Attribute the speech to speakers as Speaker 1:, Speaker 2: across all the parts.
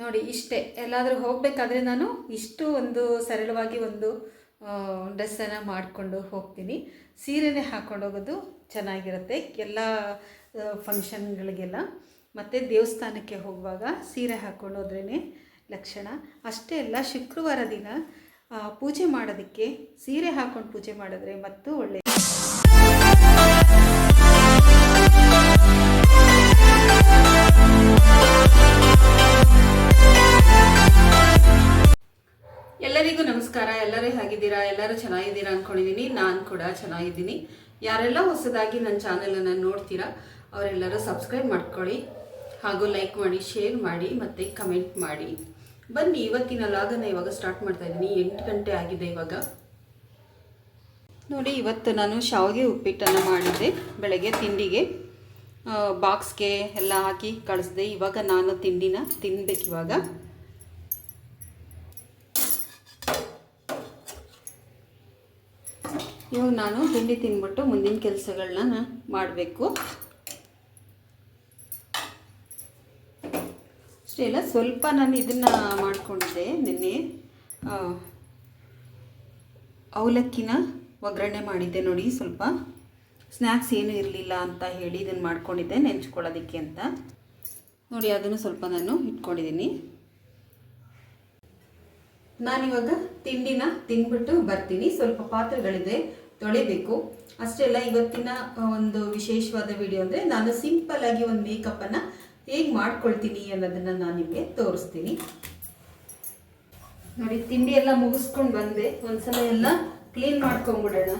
Speaker 1: ನೋಡಿ, ಇಷ್ಟೇ. ಎಲ್ಲಾದರೂ ಹೋಗಬೇಕಾದ್ರೆ ನಾನು ಇಷ್ಟು ಒಂದು ಸರಳವಾಗಿ ಒಂದು ಡ್ರೆಸ್ಸನ್ನು ಮಾಡಿಕೊಂಡು ಹೋಗ್ತೀನಿ. ಸೀರೆನೇ ಹಾಕ್ಕೊಂಡು ಹೋಗೋದು ಚೆನ್ನಾಗಿರುತ್ತೆ. ಎಲ್ಲ ಫಂಕ್ಷನ್ಗಳಿಗೆಲ್ಲ ಮತ್ತು ದೇವಸ್ಥಾನಕ್ಕೆ ಹೋಗುವಾಗ ಸೀರೆ ಹಾಕ್ಕೊಂಡು ಹೋದ್ರೇ ಲಕ್ಷಣ. ಅಷ್ಟೇ ಅಲ್ಲ, ಶುಕ್ರವಾರ ದಿನ ಪೂಜೆ ಮಾಡೋದಕ್ಕೆ ಸೀರೆ ಹಾಕ್ಕೊಂಡು ಪೂಜೆ ಮಾಡಿದ್ರೆ ಮತ್ತು ಒಳ್ಳೆ ಕೂಡ ಚೆನ್ನಾಗಿದ್ದೀನಿ. ಯಾರೆಲ್ಲ ಹೊಸದಾಗಿ ನನ್ನ ಚಾನಲನ್ನು ನೋಡ್ತೀರಾ, ಅವರೆಲ್ಲರೂ ಸಬ್ಸ್ಕ್ರೈಬ್ ಮಾಡ್ಕೊಳ್ಳಿ. ಹಾಗೂ ಲೈಕ್ ಮಾಡಿ, ಶೇರ್ ಮಾಡಿ, ಮತ್ತು ಕಮೆಂಟ್ ಮಾಡಿ. ಬನ್ನಿ, ಇವತ್ತಿನ ಲಾಗನ್ನು ಇವಾಗ ಸ್ಟಾರ್ಟ್ ಮಾಡ್ತಾ ಇದ್ದೀನಿ. ಎಂಟು ಗಂಟೆ ಆಗಿದೆ ಇವಾಗ. ನೋಡಿ, ಇವತ್ತು ನಾನು ಶಾವಿಗೆ ಉಪ್ಪಿಟ್ಟನ್ನು ಮಾಡಿದ್ದೆ ಬೆಳಗ್ಗೆ ತಿಂಡಿಗೆ. ಬಾಕ್ಸ್ಗೆ ಎಲ್ಲ ಹಾಕಿ ಕಳಿಸ್ದೆ. ಇವಾಗ ನಾನು ತಿಂಡಿನ ತಿನ್ಬೇಕು ಇವಾಗ ನಾನು ತಿಂಡಿ ತಿಂದ್ಬಿಟ್ಟು ಮುಂದಿನ ಕೆಲಸಗಳನ್ನ ಮಾಡಬೇಕು. ಅಷ್ಟೇ ಇಲ್ಲ ಸ್ವಲ್ಪ ನಾನು ಇದನ್ನು ಮಾಡಿಕೊಂಡಿದ್ದೆ ನಿನ್ನೆ ಅವಲಕ್ಕಿನ ಒಗ್ಗರಣೆ ಮಾಡಿದ್ದೆ ನೋಡಿ ಸ್ವಲ್ಪ. ಸ್ನ್ಯಾಕ್ಸ್ ಏನೂ ಇರಲಿಲ್ಲ ಅಂತ ಹೇಳಿ ಇದನ್ನು ಮಾಡ್ಕೊಂಡಿದ್ದೆ ನೆಂಚ್ಕೊಳ್ಳೋದಕ್ಕೆ ಅಂತ. ನೋಡಿ, ಅದನ್ನು ಸ್ವಲ್ಪ ನಾನು ಇಟ್ಕೊಂಡಿದ್ದೀನಿ. ನಾನಿವಾಗ ತಿಂಡಿನ ತಿಂದ್ಬಿಟ್ಟು ಬರ್ತೀನಿ. ಸ್ವಲ್ಪ ಪಾತ್ರೆಗಳಿದೆ ತೊಳಿಬೇಕು. ಅಷ್ಟೇ ಅಲ್ಲ, ಇವತ್ತಿನ ಒಂದು ವಿಶೇಷವಾದ ವಿಡಿಯೋ ಅಂದರೆ ನಾನು ಸಿಂಪಲ್ ಆಗಿ ಒಂದು ಮೇಕಪ್ಪನ್ನು ಹೇಗೆ ಮಾಡ್ಕೊಳ್ತೀನಿ ಅನ್ನೋದನ್ನು ನಾನು ನಿಮಗೆ ತೋರಿಸ್ತೀನಿ. ನೋಡಿ, ತಿಂಡಿ ಎಲ್ಲ ಮುಗಿಸ್ಕೊಂಡು ಬಂದೆ. ಒಂದ್ಸಲ ಎಲ್ಲ ಕ್ಲೀನ್ ಮಾಡ್ಕೊಂಡ್ಬಿಡೋಣ.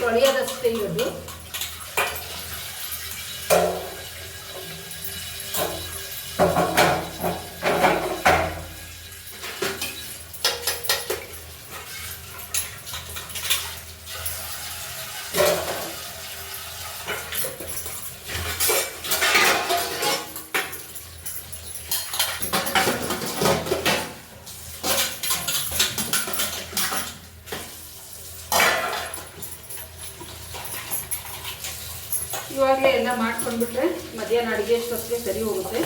Speaker 1: ತೊಳೆಯೋದಷ್ಟೇ ಇರೋದು. ಇವಾಗಲೇ ಎಲ್ಲ ಮಾಡ್ಕೊಂಡ್ಬಿಟ್ರೆ ಮಧ್ಯಾಹ್ನ ಅಡುಗೆ ಅಷ್ಟೊತ್ತಿಗೆ ಸರಿ ಹೋಗುತ್ತೆ.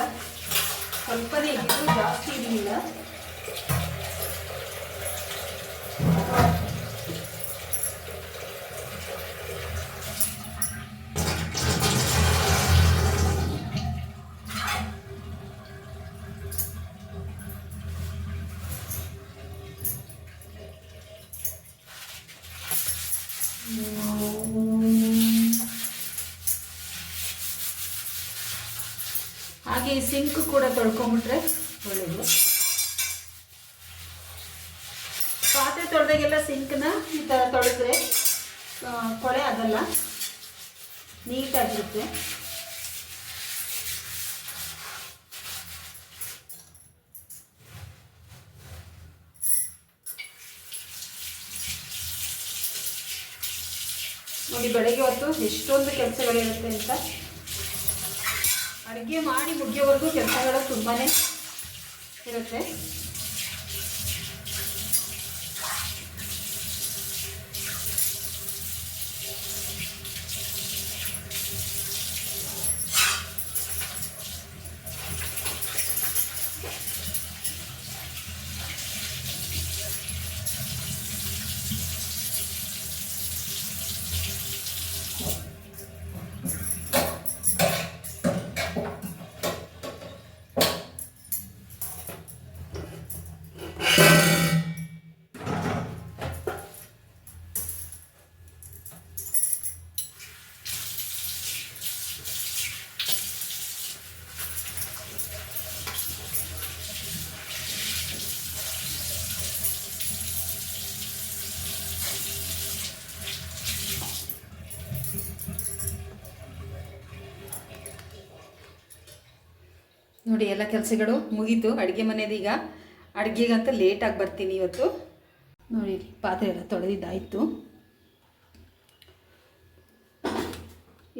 Speaker 1: ಪಾತ್ರೆಗಳೆಲ್ಲ ಸ್ವಲ್ಪನೇ ಹಾಗೆ ಈ ಸಿಂಕ್ ಕೂಡ ತೊಳ್ಕೊಂಡ್ಬಿಟ್ರೆ ಒಳ್ಳೆಯದು ಪಾತ್ರೆ ತೊಳೆದಾಗೆಲ್ಲ ಸಿಂಕ್ನ ಈ ಥರ ತೊಳೆದ್ರೆ ಕೊಳೆ ಆಗಲ್ಲ ನೀಟಾಗಿರುತ್ತೆ. ನೋಡಿ, ಬೆಳಗ್ಗೆ ಹೊತ್ತು ಎಷ್ಟೊಂದು ಕೆಲಸಗಳಿರುತ್ತೆ ಅಂತ. ಅಡುಗೆ ಮಾಡಿ ಮುಗಿಯೋವರೆಗೂ ಕೆಲಸಗಳು ತುಂಬಾ ಇರುತ್ತೆ. ನೋಡಿ ಎಲ್ಲ ಕೆಲಸಗಳು ಮುಗೀತು. ಅಡುಗೆ ಮನೇದು ಈಗ ಅಡುಗೆಗಂತ ಲೇಟಾಗಿ ಬರ್ತೀನಿ ಇವತ್ತು. ನೋಡಿ ಪಾತ್ರೆ ಎಲ್ಲ ತೊಳೆದಿದ್ದಾಯಿತು.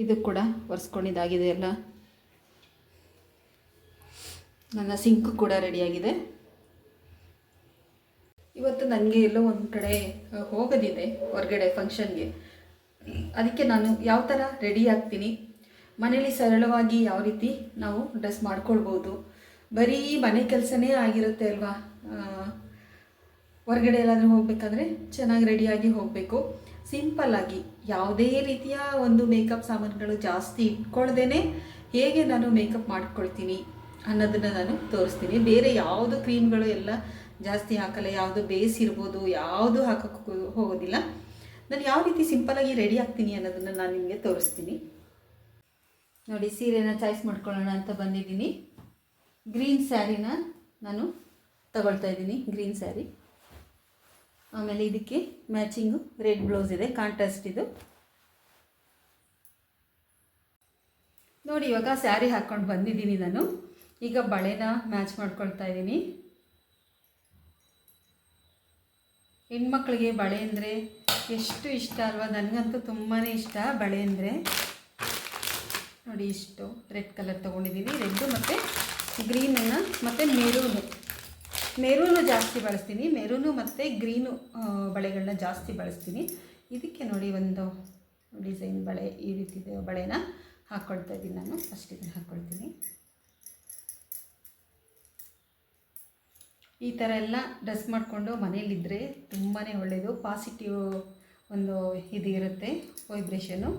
Speaker 1: ಇದು ಕೂಡ ಒರೆಸ್ಕೊಂಡಿದ್ದಾಗಿದೆ ಎಲ್ಲ. ನನ್ನ ಸಿಂಕ್ ಕೂಡ ರೆಡಿಯಾಗಿದೆ ಇವತ್ತು ನನಗೆ ಎಲ್ಲೋ ಒಂದು ಕಡೆ ಹೋಗೋದಿದೆ ಹೊರಗಡೆ ಫಂಕ್ಷನ್ಗೆ ಅದಕ್ಕೆ ನಾನು ಯಾವ ಥರ ರೆಡಿ ಆಗ್ತೀನಿ? ಮನೇಲಿ ಸರಳವಾಗಿ ಯಾವ ರೀತಿ ನಾವು ಡ್ರೆಸ್ ಮಾಡ್ಕೊಳ್ಬೋದು? ಬರೀ ಮನೆ ಕೆಲಸನೇ ಆಗಿರುತ್ತೆ ಅಲ್ವಾ? ಹೊರಗಡೆ ಎಲ್ಲಾದರೂ ಹೋಗಬೇಕಾದ್ರೆ ಚೆನ್ನಾಗಿ ರೆಡಿಯಾಗಿ ಹೋಗಬೇಕು. ಸಿಂಪಲ್ಲಾಗಿ ಯಾವುದೇ ರೀತಿಯ ಒಂದು ಮೇಕಪ್ ಸಾಮಾನುಗಳು ಜಾಸ್ತಿ ಇಟ್ಕೊಳ್ದೇನೆ ಹೇಗೆ ನಾನು ಮೇಕಪ್ ಮಾಡ್ಕೊಳ್ತೀನಿ ಅನ್ನೋದನ್ನು ನಾನು ತೋರಿಸ್ತೀನಿ. ಬೇರೆ ಯಾವುದು ಕ್ರೀಮ್ಗಳು ಎಲ್ಲ ಜಾಸ್ತಿ ಹಾಕಲ್ಲ, ಯಾವುದು ಬೇಸ್ ಇರ್ಬೋದು, ಯಾವುದು ಹಾಕೋಕ್ಕೂ ಹೋಗೋದಿಲ್ಲ. ನಾನು ಯಾವ ರೀತಿ ಸಿಂಪಲ್ಲಾಗಿ ರೆಡಿ ಆಗ್ತೀನಿ ಅನ್ನೋದನ್ನು ನಾನು ನಿಮಗೆ ತೋರಿಸ್ತೀನಿ. ನೋಡಿ ಸೀರೆನ ಚಾಯ್ಸ್ ಮಾಡ್ಕೊಳ್ಳೋಣ ಅಂತ ಬಂದಿದ್ದೀನಿ. ಗ್ರೀನ್ ಸ್ಯಾರಿನ ನಾನು ತಗೊಳ್ತಾ ಇದ್ದೀನಿ ಗ್ರೀನ್ ಸ್ಯಾರಿ ಆಮೇಲೆ ಇದಕ್ಕೆ ಮ್ಯಾಚಿಂಗು ರೆಡ್ ಬ್ಲೌಸ್ ಇದೆ ಕಾಂಟ್ರಾಸ್ಟ್ ಇದು. ನೋಡಿ, ಇವಾಗ ಸ್ಯಾರಿ ಹಾಕ್ಕೊಂಡು ಬಂದಿದ್ದೀನಿ ನಾನು. ಈಗ ಬಳೆನ ಮ್ಯಾಚ್ ಮಾಡ್ಕೊಳ್ತಾ ಇದ್ದೀನಿ. ಹೆಣ್ಮಕ್ಳಿಗೆ ಬಳೆ ಅಂದರೆ ಎಷ್ಟು ಇಷ್ಟ ಅಲ್ವಾ? ನನಗಂತೂ ತುಂಬಾ ಇಷ್ಟ ಬಳೆ ಅಂದರೆ. ನೋಡಿ ಇಷ್ಟು ರೆಡ್ ಕಲರ್ ತೊಗೊಂಡಿದ್ದೀನಿ ರೆಡ್ಡು ಮತ್ತು ಗ್ರೀನನ್ನು ಮತ್ತು ಮೆರೂನು ಮೆರೂನು ಜಾಸ್ತಿ ಬಳಸ್ತೀನಿ. ಮೆರೂನು ಮತ್ತು ಗ್ರೀನು ಬಳೆಗಳನ್ನ ಜಾಸ್ತಿ ಬಳಸ್ತೀನಿ. ಇದಕ್ಕೆ ನೋಡಿ ಒಂದು ಡಿಸೈನ್ ಬಳೆ ಈ ರೀತಿ ಬಳೆನ ಹಾಕ್ಕೊಳ್ತಾ ಇದ್ದೀನಿ ನಾನು. ಫಸ್ಟ್ ಇದನ್ನು ಹಾಕ್ಕೊಳ್ತೀನಿ ಈ ಥರ ಎಲ್ಲ ಡ್ರೆಸ್ ಮಾಡಿಕೊಂಡು ಮನೇಲಿದ್ದರೆ ತುಂಬಾ ಒಳ್ಳೆಯದು ಪಾಸಿಟಿವ್ ಒಂದು ಇದು ಇರುತ್ತೆ ವೈಬ್ರೇಷನು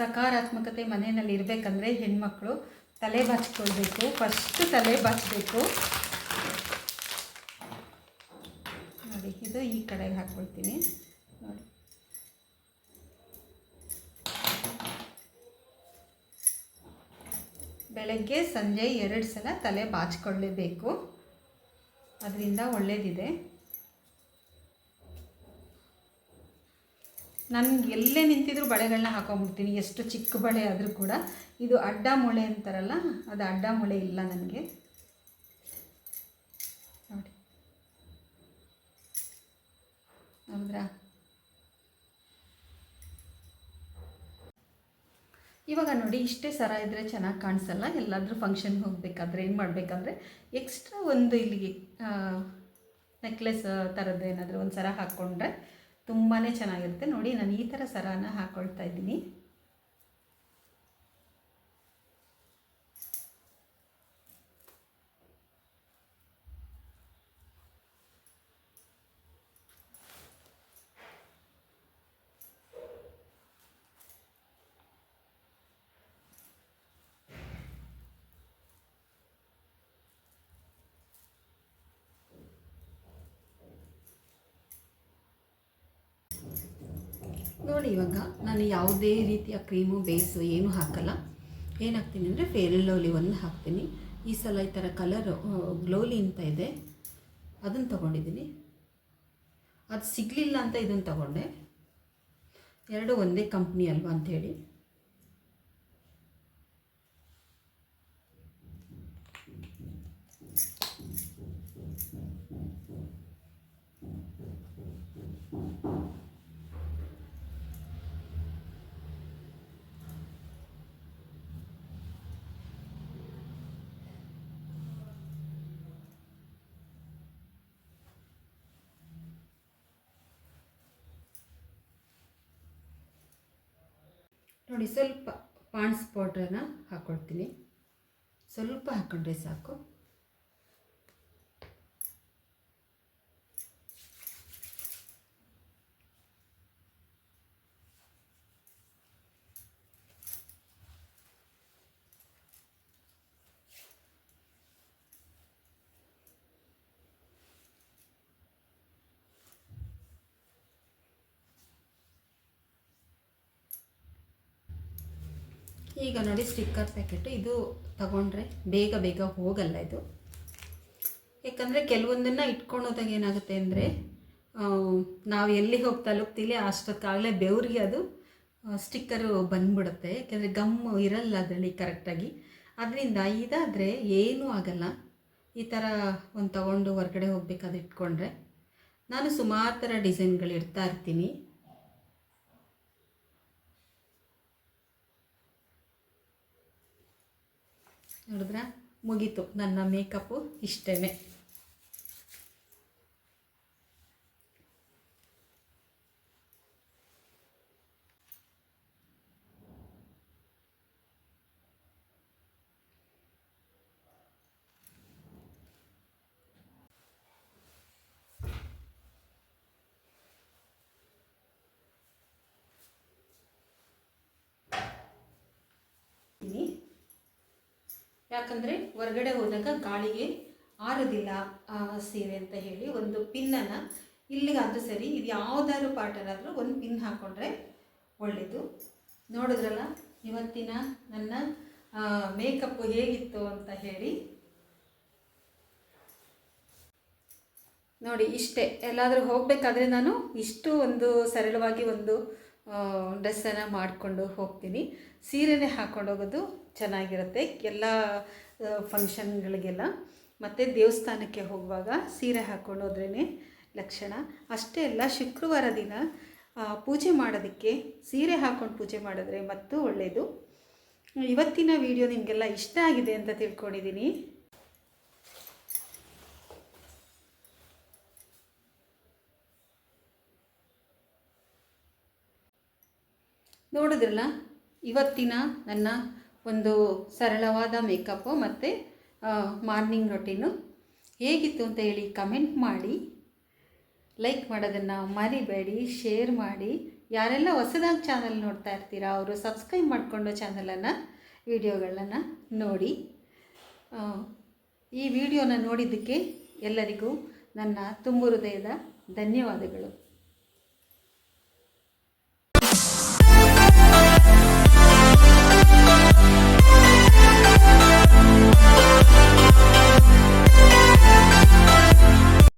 Speaker 1: ಸಕಾರಾತ್ಮಕತೆ ಮನೆಯಲ್ಲಿ ಇರಬೇಕಂದ್ರೆ ಹೆಣ್ಮಕ್ಳು ತಲೆ ಬಾಚ್ಕೊಳ್ಬೇಕು. ಫಸ್ಟ್ ತಲೆ ಬಾಚಬೇಕು. ನೋಡಿ, ಇದು ಈ ಕಡೆಗೆ ಹಾಕ್ಕೊಳ್ತೀನಿ. ನೋಡಿ. ಬೆಳಗ್ಗೆ ಸಂಜೆ ಎರಡು ಸಲ ತಲೆ ಬಾಚಿಕೊಳ್ಳೇಬೇಕು ಅದರಿಂದ ಒಳ್ಳೆಯದಿದೆ ನಾನು ಎಲ್ಲೇ ನಿಂತಿದ್ರು ಬಳೆಗಳನ್ನ ಹಾಕೊಂಡ್ಬಿಡ್ತೀನಿ ಎಷ್ಟು ಚಿಕ್ಕ ಬಳೆ ಆದರೂ ಕೂಡ ಇದು ಅಡ್ಡ ಮೊಳೆ ಅಂತಾರಲ್ಲ, ಅದು ಅಡ್ಡ ಮೊಳೆ ಇಲ್ಲ ನನಗೆ. ನೋಡಿ. ಹೌದ್ರಾ? ಇವಾಗ ನೋಡಿ, ಇಷ್ಟೇ ಸರ ಇದ್ದರೆ ಚೆನ್ನಾಗಿ ಕಾಣಿಸಲ್ಲ. ಎಲ್ಲಾದರೂ ಫಂಕ್ಷನ್ಗೆ ಹೋಗಬೇಕಾದ್ರೆ, ಏನು ಮಾಡಬೇಕಂದ್ರೆ ಎಕ್ಸ್ಟ್ರಾ ಒಂದು ಇಲ್ಲಿಗೆ ನೆಕ್ಲೆಸ್ ಥರದ್ದು ಏನಾದರೂ ಒಂದು ಸರ ಹಾಕ್ಕೊಂಡ್ರೆ ತುಂಬಾ ಚೆನ್ನಾಗಿರುತ್ತೆ. ನೋಡಿ ನಾನು ಈ ಥರ ಸರನ ಹಾಕ್ಕೊಳ್ತಾ ಇದ್ದೀನಿ. ನೋಡಿ, ಇವಾಗ ನಾನು ಯಾವುದೇ ರೀತಿಯ ಕ್ರೀಮು, ಬೇಸು ಏನೂ ಹಾಕಲ್ಲ. ಏನಾಗ್ತೀನಿ ಅಂದರೆ ಫೇರ್ ಆ್ಯಂಡ್ ಲವ್ಲಿ ಒಂದು ಹಾಕ್ತೀನಿ. ಈ ಸಲ ಈ ಥರ ಕಲರು ಗ್ಲೋಲಿ ಅಂತ ಇದೆ. ಅದನ್ನು ತೊಗೊಂಡಿದ್ದೀನಿ. ಅದು ಸಿಗಲಿಲ್ಲ ಅಂತ ಇದನ್ನು ತಗೊಂಡೆ. ಎರಡು ಒಂದೇ ಕಂಪ್ನಿ ಅಲ್ವಾ ಅಂಥೇಳಿ ನೋಡಿ ಸ್ವಲ್ಪ ಪಾಂಡ್ಸ್ ಪೌಡ್ರನ್ನ ಹಾಕ್ಕೊಳ್ತೀನಿ ಸ್ವಲ್ಪ ಹಾಕ್ಕೊಂಡ್ರೆ ಸಾಕು. ಈಗ ನೋಡಿ ಸ್ಟಿಕ್ಕರ್ ಪ್ಯಾಕೆಟ್ ಇದು ತಗೊಂಡ್ರೆ ಬೇಗ ಬೇಗ ಹೋಗಲ್ಲ ಇದು. ಯಾಕಂದರೆ ಕೆಲವೊಂದನ್ನು ಇಟ್ಕೊಳೋದಾಗ ಏನಾಗುತ್ತೆ ಅಂದರೆ ನಾವು ಎಲ್ಲಿ ಹೋಗಿ ತಲುಪ್ತೀವಿ ಅಷ್ಟೊತ್ತಾಗಲೇ ಬೆವ್ರಿಗೆ ಅದು ಸ್ಟಿಕ್ಕರು ಬಂದ್ಬಿಡುತ್ತೆ. ಯಾಕೆಂದರೆ ಗಮ್ ಇರಲ್ಲ ಅದರಲ್ಲಿ ಕರೆಕ್ಟಾಗಿ ಅದರಿಂದ ಇದಾದರೆ ಏನೂ ಆಗಲ್ಲ. ಈ ಥರ ಒಂದು ತಗೊಂಡು ಹೊರಗಡೆ ಹೋಗ್ಬೇಕಾದ್ರೆ ಇಟ್ಕೊಂಡ್ರೆ. ನಾನು ಸುಮಾರು ಥರ ಡಿಸೈನ್ಗಳು ಇಡ್ತಾ ಇರ್ತೀನಿ. ನೋಡಿದ್ರ? ಮುಗೀತು. ನನ್ನ ಮೇಕಪ್ಪು ಇಷ್ಟೇ ಇದ್ದೀನಿ. ಯಾಕಂದರೆ ಹೊರಗಡೆ ಹೋದಾಗ ಗಾಳಿಗೆ ಆರೋದಿಲ್ಲ ಸೀರೆ ಅಂತ ಹೇಳಿ ಒಂದು ಪಿನ್ನನ್ನು ಇಲ್ಲಿಗಾದರೂ ಸರಿ ಇದು ಯಾವುದಾದ್ರು ಪಾರ್ಟಲ್ಲಾದರೂ ಒಂದು ಪಿನ್ ಹಾಕ್ಕೊಂಡ್ರೆ ಒಳ್ಳೆಯದು ನೋಡಿದ್ರಲ್ಲ, ಇವತ್ತಿನ ನನ್ನ ಮೇಕಪ್ಪು ಹೇಗಿತ್ತು ಅಂತ ಹೇಳಿ. ನೋಡಿ, ಇಷ್ಟೇ. ಎಲ್ಲಾದರೂ ಹೋಗಬೇಕಾದ್ರೆ ನಾನು ಇಷ್ಟು ಒಂದು ಸರಳವಾಗಿ ಒಂದು ಡ್ರೆಸ್ಸನ್ನು ಮಾಡಿಕೊಂಡು ಹೋಗ್ತೀನಿ. ಸೀರೆನೇ ಹಾಕ್ಕೊಂಡು ಹೋಗೋದು ಚೆನ್ನಾಗಿರುತ್ತೆ ಎಲ್ಲ ಫಂಕ್ಷನ್ಗಳಿಗೆಲ್ಲ ಮತ್ತು ದೇವಸ್ಥಾನಕ್ಕೆ ಹೋಗುವಾಗ ಸೀರೆ ಹಾಕ್ಕೊಂಡು ಲಕ್ಷಣ. ಅಷ್ಟೇ ಅಲ್ಲ, ಶುಕ್ರವಾರ ದಿನ ಪೂಜೆ ಮಾಡೋದಕ್ಕೆ ಸೀರೆ ಹಾಕ್ಕೊಂಡು ಪೂಜೆ ಮಾಡಿದ್ರೆ ಮತ್ತೂ ಒಳ್ಳೆಯದು ಇವತ್ತಿನ ವಿಡಿಯೋ ನಿಮಗೆಲ್ಲ ಇಷ್ಟ ಆಗಿದೆ ಅಂತ ತಿಳ್ಕೊಂಡಿದ್ದೀನಿ. ನೋಡಿದ್ರಲ್ಲ, ಇವತ್ತಿನ ನನ್ನ ಒಂದು ಸರಳವಾದ ಮೇಕಪ್ಪು ಮತ್ತು ಮಾರ್ನಿಂಗ್ ರೊಟೀನು ಹೇಗಿತ್ತು ಅಂತ ಹೇಳಿ ಕಮೆಂಟ್ ಮಾಡಿ. ಲೈಕ್ ಮಾಡೋದನ್ನು ಮರಿಬೇಡಿ, ಶೇರ್ ಮಾಡಿ. ಯಾರೆಲ್ಲ ಹೊಸದಾಗಿ ಚಾನಲ್ ನೋಡ್ತಾ ಇರ್ತೀರಾ, ಅವರು ಸಬ್ಸ್ಕ್ರೈಬ್ ಮಾಡಿಕೊಂಡು ಚಾನಲನ್ನು, ವಿಡಿಯೋಗಳನ್ನು ನೋಡಿ. ಈ ವಿಡಿಯೋನ ನೋಡಿದ್ದಕ್ಕೆ ಎಲ್ಲರಿಗೂ ನನ್ನ ತುಂಬು ಹೃದಯದ ಧನ್ಯವಾದಗಳು.